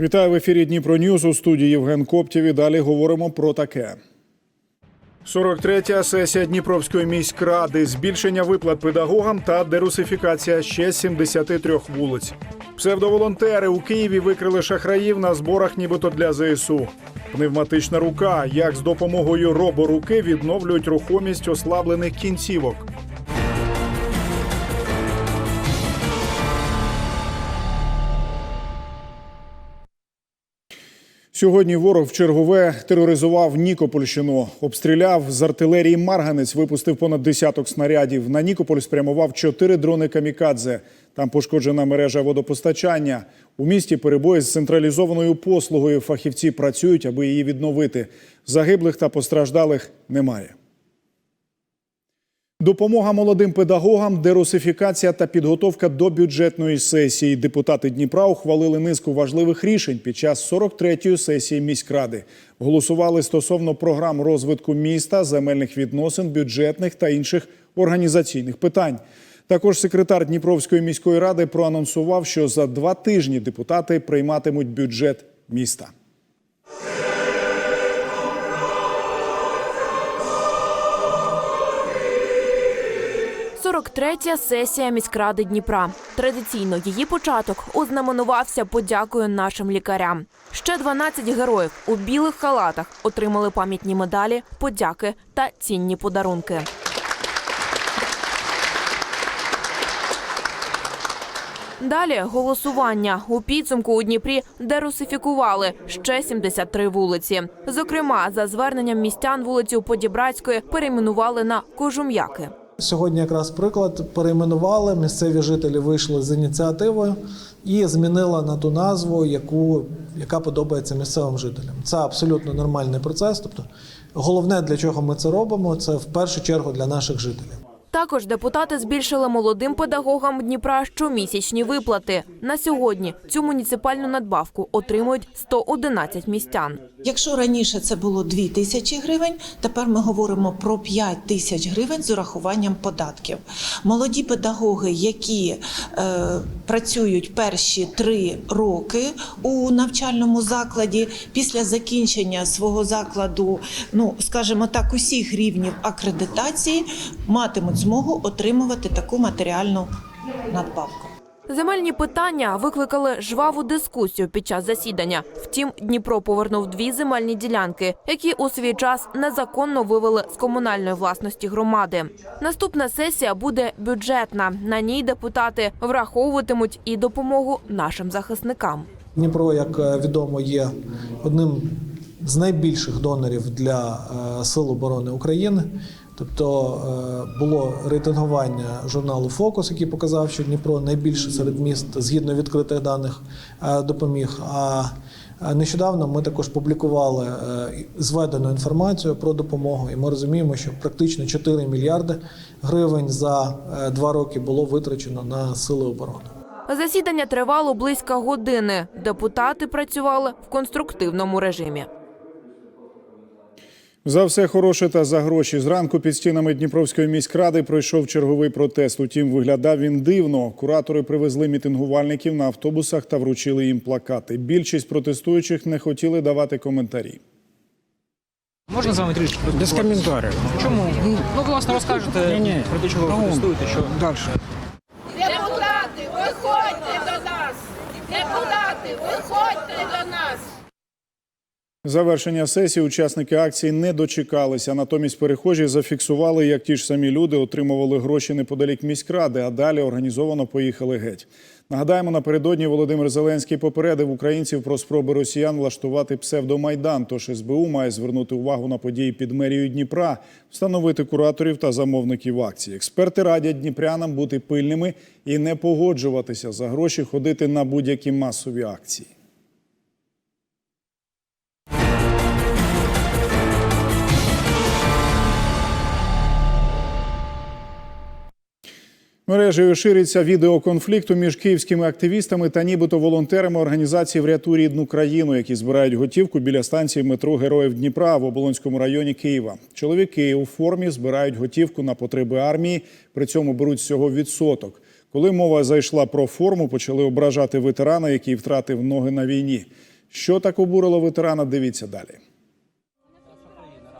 Вітаю в ефірі Дніпро Ньюз у студії Євген Коптєв. І Далі говоримо про таке. 43-я сесія Дніпровської міськради, збільшення виплат педагогам та дерусифікація ще 73 вулиць. Псевдоволонтери у Києві викрили шахраїв на зборах, нібито для ЗСУ. Пневматична рука, як з допомогою роборуки відновлюють рухомість ослаблених кінцівок. Сьогодні ворог в чергове тероризував Нікопольщину. Обстріляв з артилерії Марганець, випустив понад десяток снарядів. На Нікополь спрямував чотири дрони камікадзе. Там пошкоджена мережа водопостачання. У місті перебої з централізованою послугою. Фахівці працюють, аби її відновити. Загиблих та постраждалих немає. Допомога молодим педагогам, дерусифікація та підготовка до бюджетної сесії. Депутати Дніпра ухвалили низку важливих рішень під час 43-ї сесії міськради. Голосували стосовно програм розвитку міста, земельних відносин, бюджетних та інших організаційних питань. Також секретар Дніпровської міської ради проанонсував, що за два тижні депутати прийматимуть бюджет міста. 43-я сесія міськради Дніпра. Традиційно її початок ознаменувався подякою нашим лікарям. Ще 12 героїв у білих халатах отримали пам'ятні медалі, подяки та цінні подарунки. Далі голосування у підсумку у Дніпрі дерусифікували ще 73 вулиці. Зокрема, за зверненням містян вулицю Подібрацької перейменували на Кожум'яки. Сьогодні якраз приклад перейменували. Місцеві жителі вийшли з ініціативою і змінили на ту назву, яку, яка подобається місцевим жителям. Це абсолютно нормальний процес. Тобто, головне, для чого ми це робимо, це в першу чергу для наших жителів. Також депутати збільшили молодим педагогам Дніпра щомісячні виплати. На сьогодні цю муніципальну надбавку отримують 111 містян. Якщо раніше це було 2 тисячі гривень, тепер ми говоримо про 5 тисяч гривень з урахуванням податків. Молоді педагоги, які е, працюють перші три роки у навчальному закладі, після закінчення свого закладу, ну скажімо так, усіх рівнів акредитації, матимуть змогу отримувати таку матеріальну надбавку. Земельні питання викликали жваву дискусію під час засідання. Втім, Дніпро повернув дві земельні ділянки, які у свій час незаконно вивели з комунальної власності громади. Наступна сесія буде бюджетна. На ній депутати враховуватимуть і допомогу нашим захисникам. Дніпро, як е, відомо, є одним з найбільших донорів для е, Сил оборони України. Тобто е, було рейтингування журналу Фокус, який показав, що Дніпро найбільше серед міст згідно відкритих даних е, допоміг. А е, нещодавно ми також публікували зведену інформацію про допомогу, і ми розуміємо, що практично 4 мільярди гривень за два роки було витрачено на сили оборони. Засідання тривало близько години. Депутати працювали в конструктивному режимі. За все хороше та за гроші зранку під стінами Дніпровської міськради пройшов черговий протест. Утім, виглядав він дивно. Куратори привезли мітингувальників на автобусах та вручили їм плакати. Більшість протестуючих не хотіли давати коментарі. Можна з вами трішки Без коментарів. Чому? Ну, власне, розкажете Ні-ні. про те, чого ви протестуєте, що Далі. Депутати, виходьте до нас! Депутати, виходьте до нас! Завершення сесії учасники акції не дочекалися. Натомість перехожі зафіксували, як ті ж самі люди отримували гроші неподалік міськради, а далі організовано поїхали геть. Нагадаємо, напередодні Володимир Зеленський попередив українців про спроби росіян влаштувати псевдомайдан. Тож СБУ має звернути увагу на події під мерією Дніпра, встановити кураторів та замовників акції. Експерти радять дніпрянам бути пильними і не погоджуватися за гроші ходити на будь-які масові акції. Мережею шириться відео конфлікту між київськими активістами та нібито волонтерами організації «Врятуй рідну країну, які збирають готівку біля станції метро Героїв Дніпра в Оболонському районі Києва. Чоловіки у формі збирають готівку на потреби армії, при цьому беруть всього відсоток. Коли мова зайшла про форму, почали ображати ветерана, який втратив ноги на війні. Що так обурило ветерана? Дивіться далі.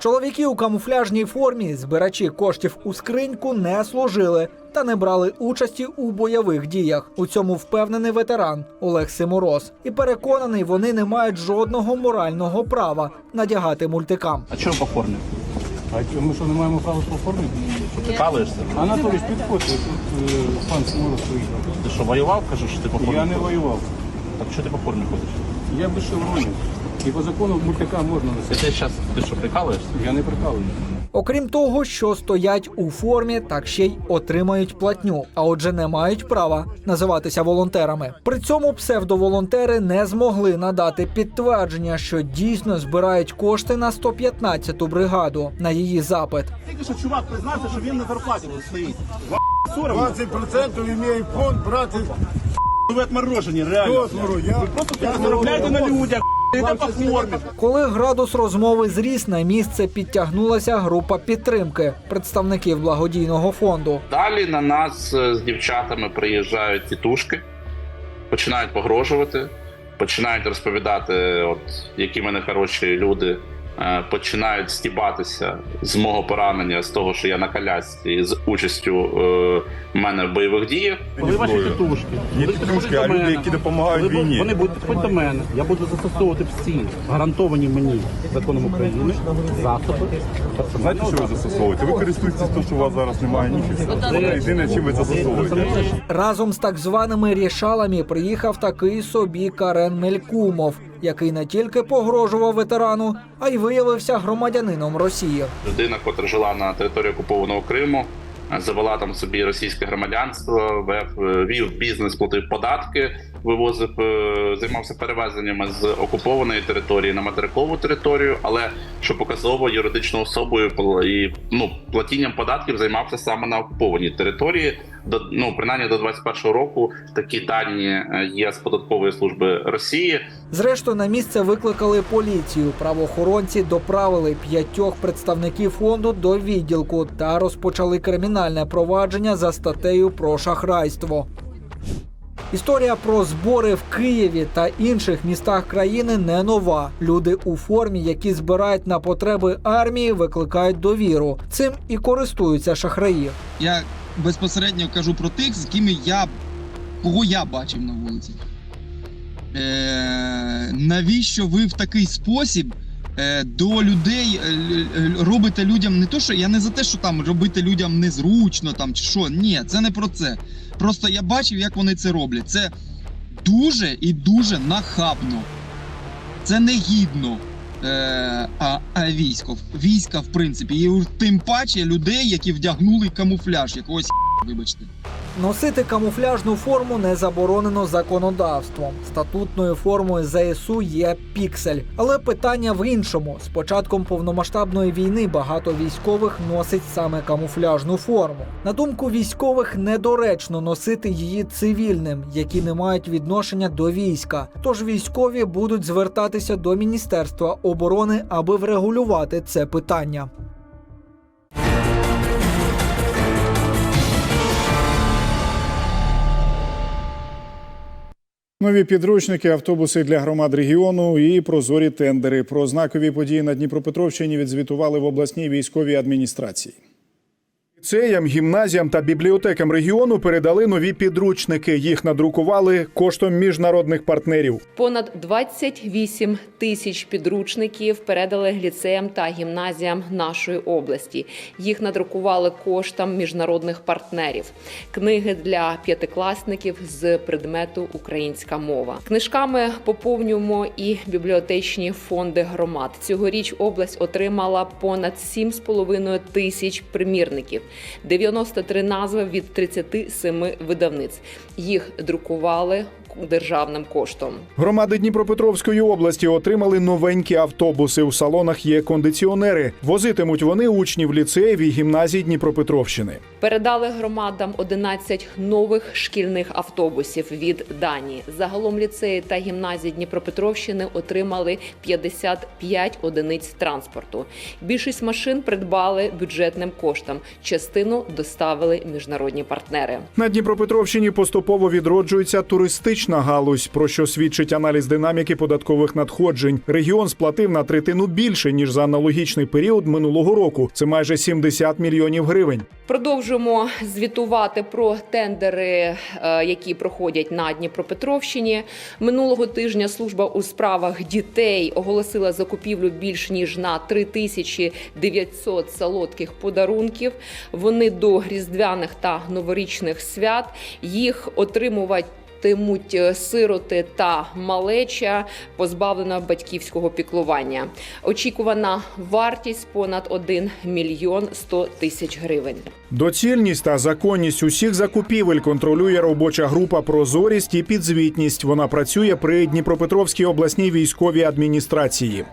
Чоловіки у камуфляжній формі, збирачі коштів у скриньку, не служили та не брали участі у бойових діях. У цьому впевнений ветеран Олег Симороз. І переконаний, вони не мають жодного морального права надягати мультикам. А чого по формі? А ми що не маємо права по формі? Прикалуєшся? Анатолій, підходьте, тут е, пан Симонов стоїть. Ти що, воював, кажеш, що ти по формі? Я не воював. Так що ти по формі ходиш? Я без шевронів. І по закону мультика можна Ти носити. ти зараз, ти що, прикалуєшся? Я не прикалую. Окрім того, що стоять у формі, так ще й отримають платню, а отже, не мають права називатися волонтерами. При цьому псевдоволонтери не змогли надати підтвердження, що дійсно збирають кошти на 115-ту бригаду на її запит. Тільки що чувак признався, що він на зарплаті стоїть. 20% имею фонд брати Ви отморожені, реально. Я, Просто заробляйте на людях. Коли градус розмови зріс, на місце підтягнулася група підтримки представників благодійного фонду. Далі на нас е, з дівчатами приїжджають тітушки, починають погрожувати, починають розповідати, от які ми нехороші люди, е, починають стібатися з мого поранення, з того, що я на колясці з участю е, мене в бойових діях. Коли ваші тітушки, Не тітушки, а люди, які допомагають Коли війні. Вони будуть підходити до мене, я буду застосовувати всі гарантовані мені законом України засоби. Знаєте, що ви застосовуєте? Ви користуєтесь тим, що у вас зараз немає ніфіга. Це єдине, чим ви застосовуєте. Разом з так званими рішалами приїхав такий собі Карен Мелькумов, який не тільки погрожував ветерану, а й виявився громадянином Росії. Людина, котра жила на території окупованого Криму, завела там собі російське громадянство, е, вів бізнес, платив податки, вивозив, е, займався перевезеннями з окупованої території на материкову територію, але що показово юридичною особою і ну платінням податків займався саме на окупованій території. До ну принаймні до 21-го року такі дані е, є з податкової служби Росії. Зрештою, на місце викликали поліцію. Правоохоронці доправили п'ятьох представників фонду до відділку та розпочали кримінальне провадження за статтею про шахрайство. Історія про збори в Києві та інших містах країни не нова. Люди у формі, які збирають на потреби армії, викликають довіру. Цим і користуються шахраї. Я безпосередньо кажу про тих, з якими я кого я бачив на вулиці. Е, навіщо ви в такий спосіб до людей е, робите людям не то, що я не за те, що там робити людям незручно там чи що. Ні, це не про це. Просто я бачив, як вони це роблять. Це дуже і дуже нахабно. Це негідно. Е, а, а військо, війська, в принципі, і тим паче людей, які вдягнули камуфляж якогось вибачте. Носити камуфляжну форму не заборонено законодавством. Статутною формою ЗСУ є піксель. Але питання в іншому: з початком повномасштабної війни багато військових носить саме камуфляжну форму. На думку військових, недоречно носити її цивільним, які не мають відношення до війська. Тож військові будуть звертатися до Міністерства оборони, аби врегулювати це питання. Нові підручники, автобуси для громад регіону і прозорі тендери. Про знакові події на Дніпропетровщині відзвітували в обласній військовій адміністрації. Ліцеям, гімназіям та бібліотекам регіону передали нові підручники. Їх надрукували коштом міжнародних партнерів. Понад 28 тисяч підручників передали ліцеям та гімназіям нашої області. Їх надрукували коштом міжнародних партнерів. Книги для п'ятикласників з предмету українська мова. Книжками поповнюємо і бібліотечні фонди громад. Цьогоріч область отримала понад 7,5 тисяч примірників, 93 назви від 37 видавниць. Їх друкували державним коштом. Громади Дніпропетровської області отримали новенькі автобуси. У салонах є кондиціонери. Возитимуть вони учнів ліцеїв і гімназій Дніпропетровщини. Передали громадам 11 нових шкільних автобусів від Данії. Загалом ліцеї та гімназії Дніпропетровщини отримали 55 одиниць транспорту. Більшість машин придбали бюджетним коштом. Частину доставили міжнародні партнери. На Дніпропетровщині поступово відроджується туристична галузь, про що свідчить аналіз динаміки податкових надходжень. Регіон сплатив на третину більше ніж за аналогічний період минулого року. Це майже 70 мільйонів гривень. Продовжуємо звітувати про тендери, е, які проходять на Дніпропетровщині. Минулого тижня служба у справах дітей оголосила закупівлю більш ніж на 3900 солодких подарунків. Вони до різдвяних та новорічних свят їх отримувати. Тимуть сироти та малеча, позбавлена батьківського піклування. Очікувана вартість понад 1 мільйон 100 тисяч гривень. Доцільність та законність усіх закупівель контролює робоча група Прозорість і підзвітність. Вона працює при Дніпропетровській обласній військовій адміністрації.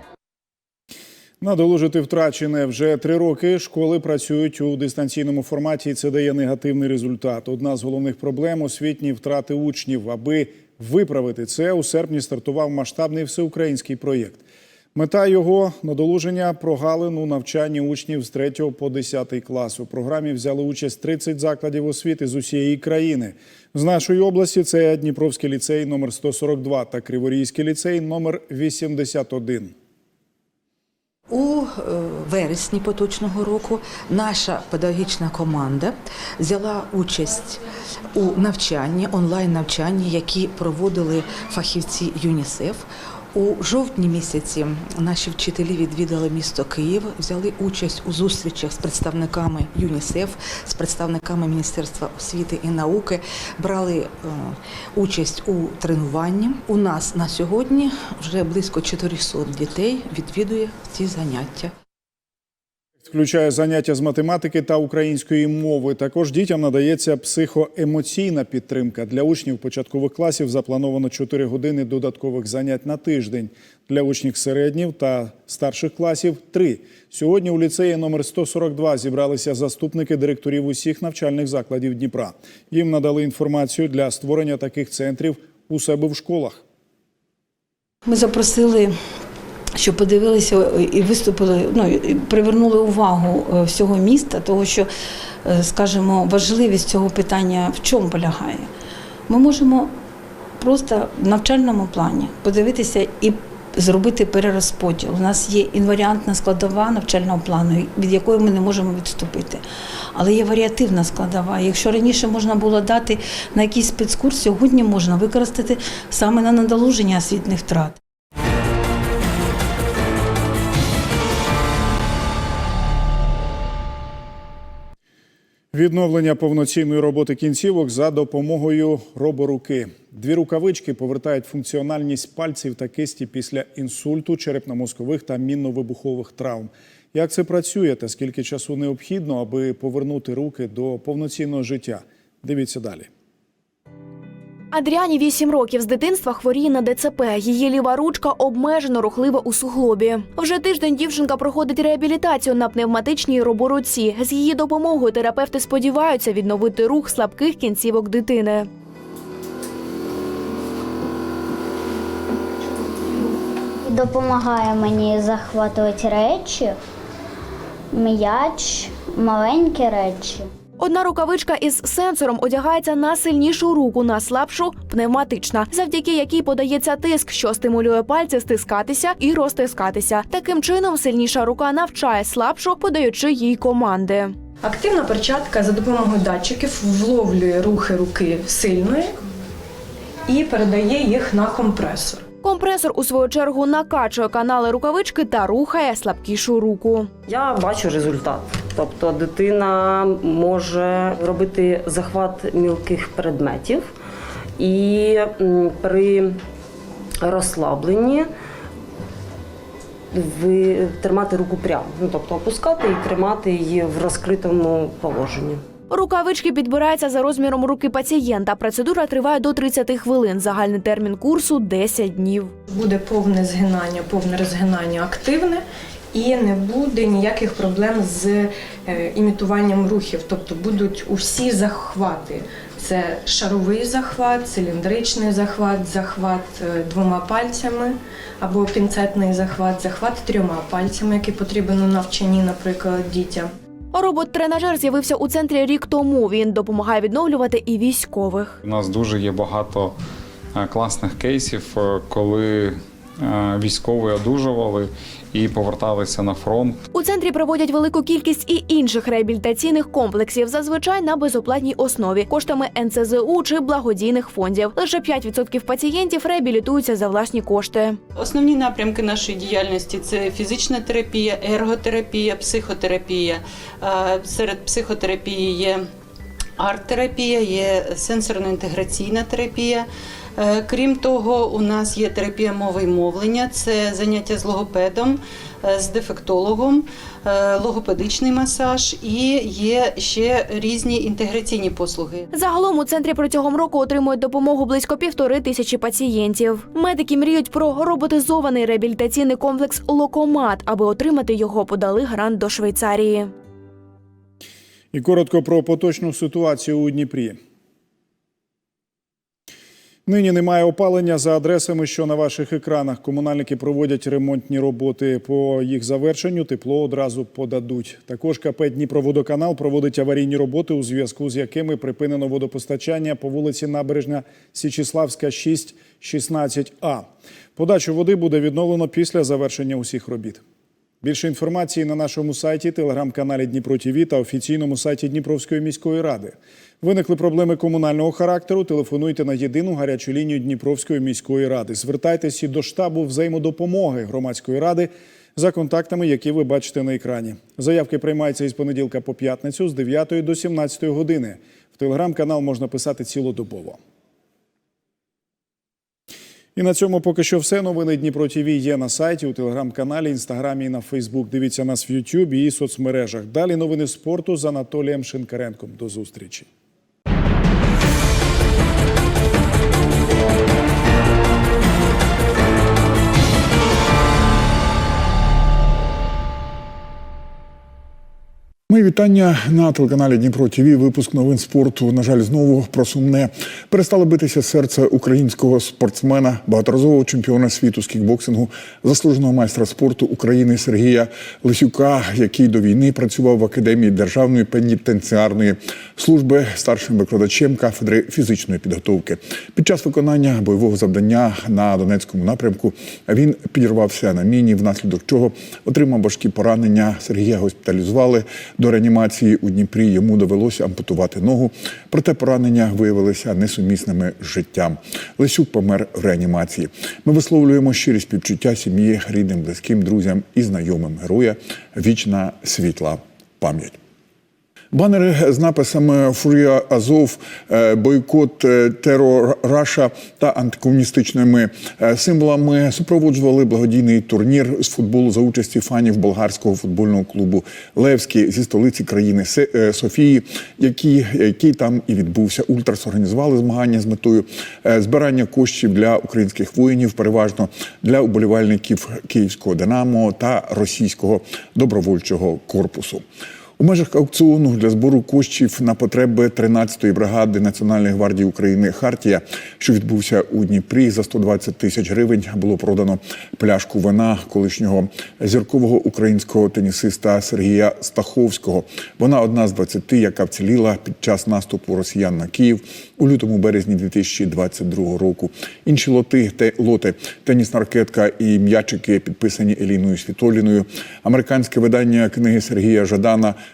Надолужити втрачене вже три роки. Школи працюють у дистанційному форматі, і це дає негативний результат. Одна з головних проблем освітні втрати учнів. Аби виправити це, у серпні стартував масштабний всеукраїнський проєкт. Мета його надолуження прогалин у навчанні учнів з 3 по 10 клас. У програмі взяли участь 30 закладів освіти з усієї країни. З нашої області це Дніпровський ліцей номер 142 та Криворізький ліцей номер 81. У е, вересні поточного року наша педагогічна команда взяла участь у навчанні, онлайн-навчанні, які проводили фахівці ЮНІСЕФ. У жовтні місяці наші вчителі відвідали місто Київ, взяли участь у зустрічах з представниками ЮНІСЕФ, з представниками Міністерства освіти і науки, брали е, участь у тренуванні. У нас на сьогодні вже близько 400 дітей відвідує ці заняття. Включає заняття з математики та української мови. Також дітям надається психоемоційна підтримка. Для учнів початкових класів заплановано 4 години додаткових занять на тиждень. Для учнів середніх та старших класів – 3. Сьогодні у ліцеї номер 142 зібралися заступники директорів усіх навчальних закладів Дніпра. Їм надали інформацію для створення таких центрів у себе в школах. Ми запросили, щоб подивилися і виступили, ну і привернули увагу е, всього міста, того що, е, скажімо, важливість цього питання в чому полягає. Ми можемо просто в навчальному плані подивитися і зробити перерозподіл. У нас є інваріантна складова навчального плану, від якої ми не можемо відступити. Але є варіативна складова. Якщо раніше можна було дати на якийсь спецкурс, сьогодні можна використати саме на надолуження освітних втрат. Відновлення повноцінної роботи кінцівок за допомогою роборуки. Дві рукавички повертають функціональність пальців та кисті після інсульту, черепно-мозкових та мінно-вибухових травм. Як це працює та скільки часу необхідно, аби повернути руки до повноцінного життя? Дивіться далі. Адріані 8 років з дитинства хворіє на ДЦП. Її ліва ручка обмежено рухлива у суглобі. Вже тиждень дівчинка проходить реабілітацію на пневматичній роборуці. З її допомогою терапевти сподіваються відновити рух слабких кінцівок дитини. Допомагає мені захватувати речі, м'яч, маленькі речі. Одна рукавичка із сенсором одягається на сильнішу руку, на слабшу пневматична, завдяки якій подається тиск, що стимулює пальці стискатися і розтискатися. Таким чином сильніша рука навчає слабшу, подаючи їй команди. Активна перчатка за допомогою датчиків вловлює рухи руки сильної і передає їх на компресор. Компресор у свою чергу накачує канали рукавички та рухає слабкішу руку. Я бачу результат. Тобто дитина може робити захват мілких предметів і при розслабленні ви тримати руку прямо, ну тобто опускати і тримати її в розкритому положенні. Рукавички підбираються за розміром руки пацієнта. Процедура триває до 30 хвилин. Загальний термін курсу 10 днів. Буде повне згинання, повне розгинання активне. І не буде ніяких проблем з е, імітуванням рухів, тобто будуть усі захвати. Це шаровий захват, циліндричний захват, захват е, двома пальцями або пінцетний захват, захват трьома пальцями, який потрібен у навчанні, наприклад, дітям. Робот-тренажер з'явився у центрі рік тому. Він допомагає відновлювати і військових. У нас дуже є багато е, класних кейсів, коли військові одужували і поверталися на фронт. У центрі проводять велику кількість і інших реабілітаційних комплексів, зазвичай на безоплатній основі, коштами НЦЗУ чи благодійних фондів. Лише 5% пацієнтів реабілітуються за власні кошти. Основні напрямки нашої діяльності це фізична терапія, ерготерапія, психотерапія. Серед психотерапії є арт-терапія, є сенсорно-інтеграційна терапія. Е, Крім того, у нас є терапія мови і мовлення, це заняття з логопедом, е, з дефектологом, е, логопедичний масаж і є ще різні інтеграційні послуги. Загалом у центрі протягом року отримують допомогу близько півтори тисячі пацієнтів. Медики мріють про роботизований реабілітаційний комплекс Локомат. Аби отримати його, подали грант до Швейцарії. І коротко про поточну ситуацію у Дніпрі. Нині немає опалення за адресами, що на ваших екранах. Комунальники проводять ремонтні роботи. По їх завершенню тепло одразу подадуть. Також КП Дніпроводоканал проводить аварійні роботи, у зв'язку з якими припинено водопостачання по вулиці Набережна Січіславська, 6, 16А. Подачу води буде відновлено після завершення усіх робіт. Більше інформації на нашому сайті, телеграм-каналі Дніпро ТІВІ та офіційному сайті Дніпровської міської ради. Виникли проблеми комунального характеру. Телефонуйте на єдину гарячу лінію Дніпровської міської ради. Звертайтеся до штабу взаємодопомоги громадської ради за контактами, які ви бачите на екрані. Заявки приймаються із понеділка по п'ятницю з 9 до 17 години. В телеграм-канал можна писати цілодобово. І на цьому поки що все. Новини Дніпро ТІВІ є на сайті, у телеграм-каналі, інстаграмі і на Фейсбук. Дивіться нас в Ютубі і соцмережах. Далі новини спорту з Анатолієм Шинкаренком. До зустрічі. Мої вітання на телеканалі Дніпро ТВ. Випуск новин спорту. На жаль, знову про сумне перестало битися серце українського спортсмена, багаторазового чемпіона світу з кікбоксингу, заслуженого майстра спорту України Сергія Лисюка, який до війни працював в академії державної пенітенціарної служби старшим викладачем кафедри фізичної підготовки. Під час виконання бойового завдання на Донецькому напрямку він підірвався на міні, внаслідок чого отримав важкі поранення. Сергія госпіталізували до реанімації у Дніпрі. Йому довелося ампутувати ногу, проте поранення виявилися несумісними з життям. Лисюк помер в реанімації. Ми висловлюємо щирі співчуття сім'ї, рідним, близьким, друзям і знайомим героя. Вічна світла пам'ять. Банери з написами Фурія Азов, е, бойкот е, терор Раша та антикомуністичними е, символами супроводжували благодійний турнір з футболу за участі фанів болгарського футбольного клубу Левський зі столиці країни Софії, який, який там і відбувся. Ультрас організували змагання з метою збирання коштів для українських воїнів, переважно для уболівальників київського Динамо та російського добровольчого корпусу. У межах аукціону для збору коштів на потреби 13-ї бригади Національної гвардії України Хартія, що відбувся у Дніпрі, за 120 тисяч гривень було продано пляшку вина колишнього зіркового українського тенісиста Сергія Стаховського. Вона одна з 20, яка вціліла під час наступу росіян на Київ у лютому березні 2022 року. Інші лоти те лоти тенісна ракетка і м'ячики підписані Еліною Світоліною. Американське видання книги Сергія Жадана «Месопота-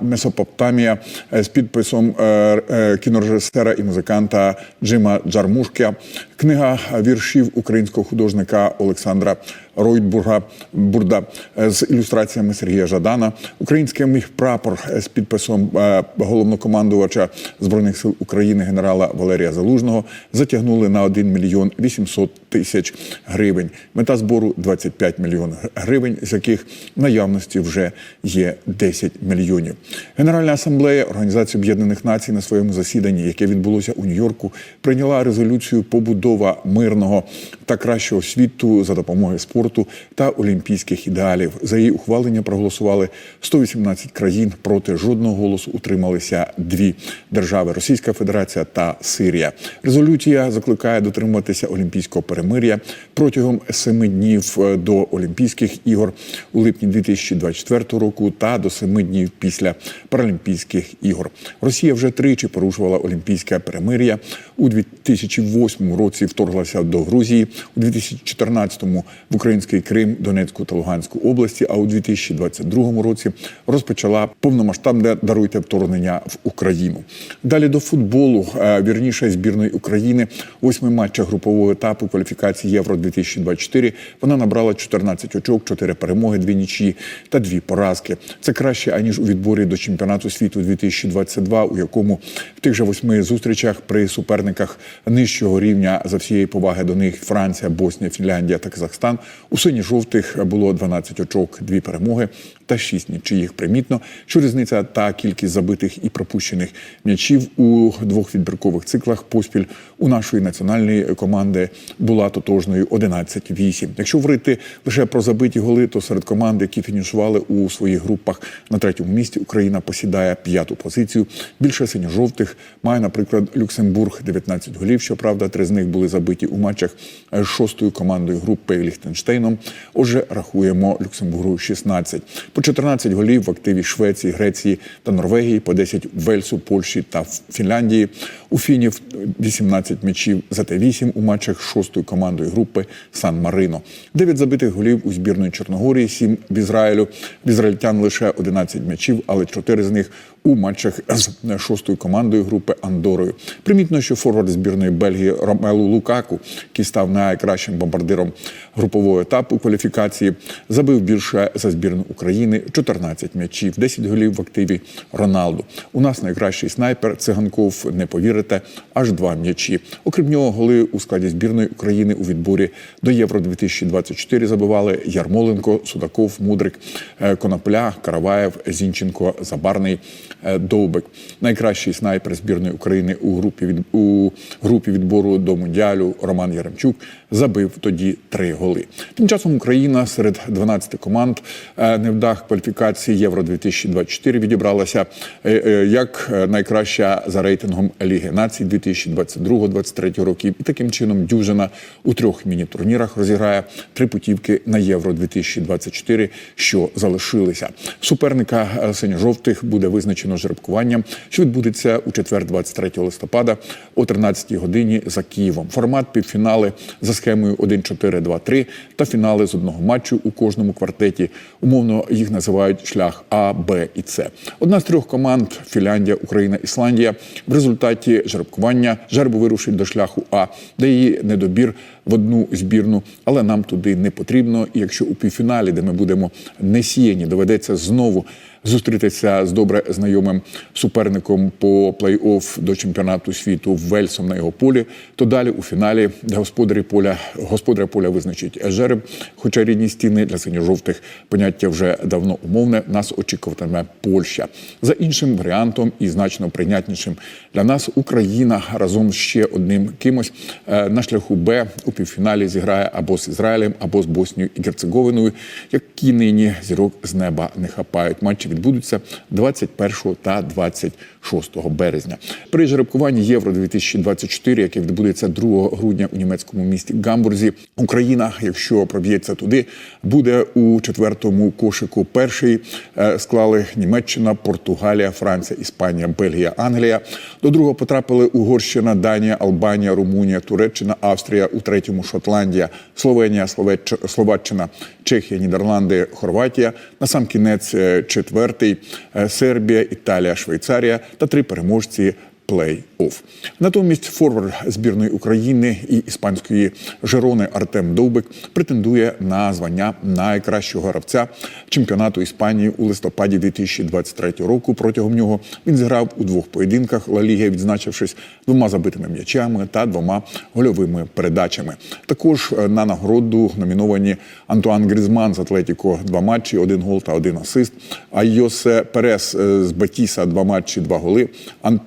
Месопотамія е, з підписом е, е, кінорежисера і музиканта Джима Джармушка. Книга віршів українського художника Олександра Ройтбурга Бурда е, з ілюстраціями Сергія Жадана, український міг прапор е, з підписом е, головнокомандувача збройних сил України генерала Валерія Залужного затягнули на 1 мільйон 800 тисяч гривень. Мета збору 25 мільйонів гривень, з яких наявності вже є 10 мільйонів. Генеральна асамблея Організації Об'єднаних Націй на своєму засіданні, яке відбулося у Нью-Йорку, прийняла резолюцію побудова мирного та кращого світу за допомогою спорту та олімпійських ідеалів. За її ухвалення проголосували 118 країн. Проти жодного голосу утрималися дві держави Російська Федерація та Сирія. Резолюція закликає дотримуватися олімпійського перемир'я протягом семи днів е, до Олімпійських ігор у липні 2024 року та до семи днів після Паралімпійських ігор. Росія вже тричі порушувала олімпійське перемир'я. У 2008 році вторглася до Грузії, у 2014-му в український Крим, Донецьку та Луганську області. А у 2022 році розпочала повномасштабне даруйте вторгнення в Україну. Далі до футболу, е, вірніше збірної України, восьми матчах групового етапу кваліфікації Євро 2024 Вона набрала 14 очок, 4 перемоги, 2 нічі та 2 поразки. Це краще аніж у відборі до чемпіонату світу 2022, у якому в тих же восьми зустрічах при суперниках нижчого рівня за всієї поваги до них Франція, Боснія, Фінляндія та Казахстан. У сині-жовтих було 12 очок, дві перемоги та 6 нічиїх. Примітно, що різниця та кількість забитих і пропущених м'ячів у двох відбіркових циклах поспіль у нашої національної команди була тотожною 11-8. Якщо говорити лише про забиті голи, то серед команд, які фінішували у своїх групах на третьому місці, Україна посідає п'яту позицію. Більше синьо-жовтих має, наприклад, Люксембург 19 голів. Щоправда, три з них були забиті у матчах з шостою командою групи Ліхтенштейном. Отже, рахуємо Люксембургу 16. По 14 голів в активі Швеції, Греції та Норвегії, по 10 Вельсу, Польщі та Фінляндії. У фінів 18 м'ячів, зате 8 у матчах з шостою командою групи Сан Марино. 9 забитих голів у збірної Чорногорії, 7 в Ізраїлю. В ізраїльтян лише 11 м'ячів, але 4 з них у матчах з шостою командою групи Андорою. Примітно, що форвард збірної Бельгії Ромелу Лукаку, який став найкращим бомбардиром групового етапу кваліфікації, забив більше за збірну України 14 м'ячів, 10 голів в активі Роналду. У нас найкращий снайпер циганков, не повірите, аж два м'ячі. Окрім нього, голи у складі збірної України у відборі до Євро 2024 забивали Ярмоленко, Судаков, Мудрик, е, Конопля, Караваєв, Зінченко, Забарний. Е, Довбик, найкращий снайпер збірної України у групі від у групі відбору до мундіалю Роман Яремчук забив тоді три голи. Тим часом Україна серед 12 команд е, невдах кваліфікації Євро 2024 відібралася е, як найкраща за рейтингом Ліги націй 2022-2023 років. І таким чином дюжина у трьох міні-турнірах розіграє три путівки на Євро 2024, що залишилися. Суперника синьо-жовтих буде визначено жеребкуванням, що відбудеться у четвер, 23 листопада о 13 годині за Києвом. Формат півфінали за схемою 1-4-2-3 та фінали з одного матчу у кожному квартеті. Умовно їх називають шлях А, Б і С. Одна з трьох команд Фінляндія, Україна, Ісландія в результаті жеребкування жербу вирушить до шляху А, де її недобір в одну збірну, але нам туди не потрібно. І якщо у півфіналі, де ми будемо не сіяні, доведеться знову зустрітися з добре знайомим суперником по плей-офф до чемпіонату світу Вельсом на його полі, то далі у фіналі господарі поля господаря поля визначить жереб. Хоча рідні стіни для синьо-жовтих поняття вже давно умовне, нас очікуватиме Польща. За іншим варіантом і значно прийнятнішим для нас Україна разом з ще одним кимось е, на шляху Б у півфіналі зіграє або з Ізраїлем, або з Боснією і Герцеговиною, які нині зірок з неба не хапають. Матчі відбудуться 21 та 26 березня. При жеребкуванні Євро 2024, яке відбудеться 2 грудня у німецькому місті Гамбурзі, Україна, якщо проб'ється туди, буде у четвертому кошику. Перший е, склали Німеччина, Португалія, Франція, Іспанія, Бельгія, Англія. До другого потрапили Угорщина, Данія, Албанія, Румунія, Туреччина, Австрія. У третьому Шотландія, Словенія, Словеч... Словаччина, Чехія, Нідерланди, Хорватія. На сам кінець е, четвертий е, Сербія, Італія, Швейцарія та три переможці. Плей-офф. Натомість форвард збірної України і іспанської Жерони Артем Довбик претендує на звання найкращого гравця чемпіонату Іспанії у листопаді 2023 року. Протягом нього він зіграв у двох поєдинках Ла Ліги, відзначившись двома забитими м'ячами та двома гольовими передачами. Також е, на нагороду номіновані Антуан Грізман з Атлетіко два матчі, один гол та один асист. А Йосе Перес е, з Батіса два матчі, два голи. Ан-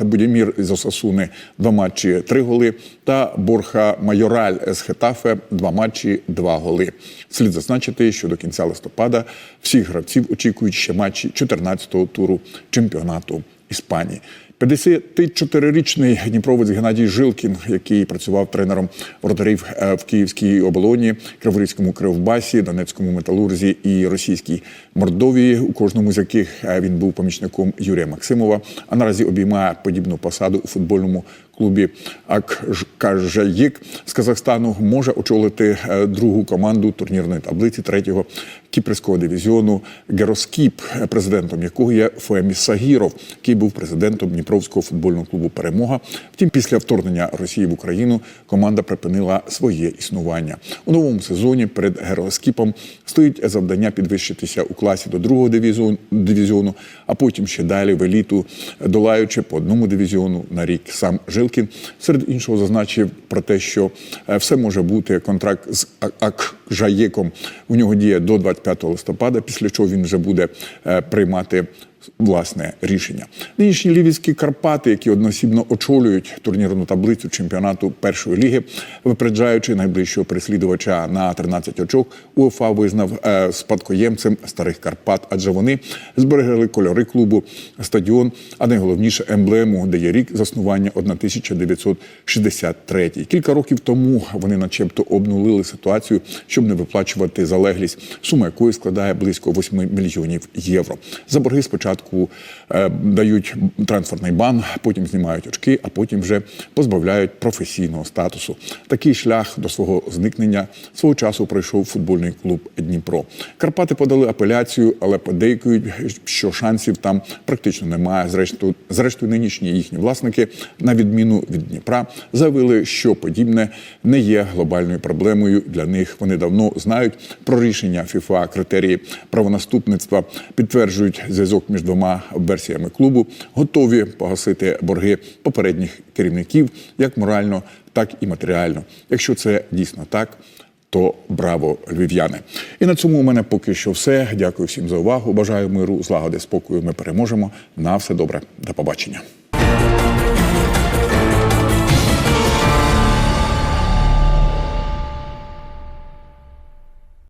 а, Будімір з Осасуни два матчі, три голи. Та Борха Майораль з Хетафе два матчі, два голи. Слід зазначити, що до кінця листопада всіх гравців очікують ще матчі 14-го туру чемпіонату Іспанії. 54-річний дніпровець Геннадій Жилкін, який працював тренером воротарів е, в Київській оболоні, Криворізькому Кривбасі, Донецькому металурзі і російській Мордовії, у кожному з яких е, він був помічником Юрія Максимова, а наразі обіймає подібну посаду у футбольному клубі. Аккажаїк з Казахстану може очолити е, другу команду турнірної таблиці третього кіпрського дивізіону Героскіп, президентом якого є Фоеміс Сагіров, який був президентом Дніпровського футбольного клубу Перемога. Втім, після вторгнення Росії в Україну команда припинила своє існування у новому сезоні. Перед Героскіпом стоїть завдання підвищитися у класі до другого дивізіону, а потім ще далі в еліту, долаючи по одному дивізіону на рік. Сам Жилкін серед іншого зазначив про те, що е, все може бути контракт з Акжаєком. У нього діє до 25 листопада, після чого він вже буде е, приймати. Власне рішення. Нинішні лівівські Карпати, які одноосібно очолюють турнірну таблицю чемпіонату першої ліги, випереджаючи найближчого переслідувача на 13 очок, УЄФА визнав е, спадкоємцем старих Карпат, адже вони зберегли кольори клубу, стадіон, а найголовніше емблему, де є рік заснування 1963. Кілька років тому вони, начебто, обнулили ситуацію, щоб не виплачувати залеглість, сума якої складає близько 8 мільйонів євро. За борги спочатку е, дають трансферний бан, потім знімають очки, а потім вже позбавляють професійного статусу. Такий шлях до свого зникнення свого часу пройшов футбольний клуб Дніпро. Карпати подали апеляцію, але подейкують, що шансів там практично немає. Зрештою, зрештою, нинішні їхні власники, на відміну від Дніпра, заявили, що подібне не є глобальною проблемою для них. Вони давно знають про рішення ФІФА, критерії правонаступництва, підтверджують зв'язок між двома версіями клубу, готові погасити борги попередніх керівників як морально, так і матеріально. Якщо це дійсно так. То браво, львів'яни! І на цьому у мене поки що все. Дякую всім за увагу. Бажаю миру, злагоди, спокою. Ми переможемо. На все добре. До побачення.